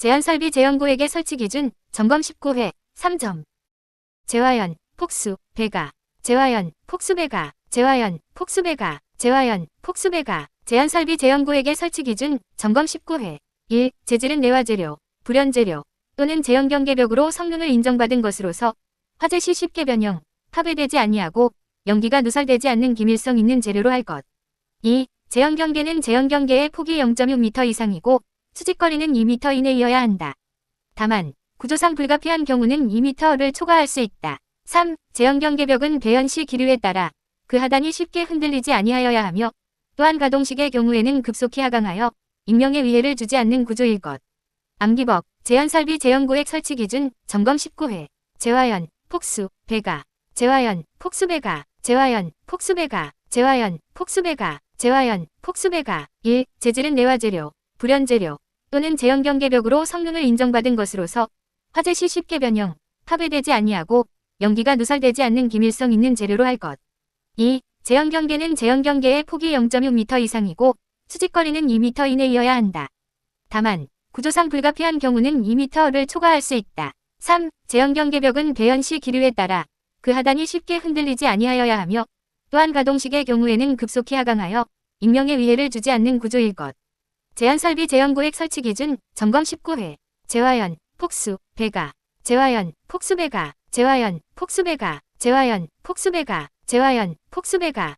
제한설비 제연고액의 설치 기준 점검 19회 3점. 재화연, 폭수, 배가, 재화연, 폭수 배가, 재화연, 폭수 배가, 재화연, 폭수 배가, 제한설비 제연고액의 설치 기준 점검 19회 1. 재질은 내화재료, 불연재료 또는 제연경계벽으로 성능을 인정받은 것으로서 화재 시 쉽게 변형, 파괴되지 아니하고 연기가 누설되지 않는 기밀성 있는 재료로 할 것. 2. 제연경계는 제연경계의 폭이 0.6m 이상이고 수직거리는 2m 이내이어야 한다. 다만 구조상 불가피한 경우는 2m를 초과할 수 있다. 3. 제연경계벽은 배연 시 기류에 따라 그 하단이 쉽게 흔들리지 아니하여야 하며 또한 가동식의 경우에는 급속히 하강하여 인명에 위해를 주지 않는 구조일 것. 암기법, 제연설비 제연고액 설치 기준, 점검 19회. 재화연, 폭수, 배가. 재화연, 폭수배가. 재화연, 폭수배가. 재화연, 폭수배가. 재화연, 폭수배가. 1. 재질은 내화재료, 불연재료 또는 제연경계벽으로 성능을 인정받은 것으로서 화재 시 쉽게 변형, 파괴되지 아니하고 연기가 누설되지 않는 기밀성 있는 재료로 할 것. 2. 제연경계는 제연경계의 폭이 0.6m 이상이고 수직거리는 2m 이내이어야 한다. 다만 구조상 불가피한 경우는 2m를 초과할 수 있다. 3. 제연경계벽은 배연 시 기류에 따라 그 하단이 쉽게 흔들리지 아니하여야 하며 또한 가동식의 경우에는 급속히 하강하여 인명에 위해를 주지 않는 구조일 것. 제한설비 제연고액 설치 기준 점검 19회. 재화연, 폭수, 배가. 재화연, 폭수배가. 재화연, 폭수배가. 재화연, 폭수배가. 재화연, 폭수배가.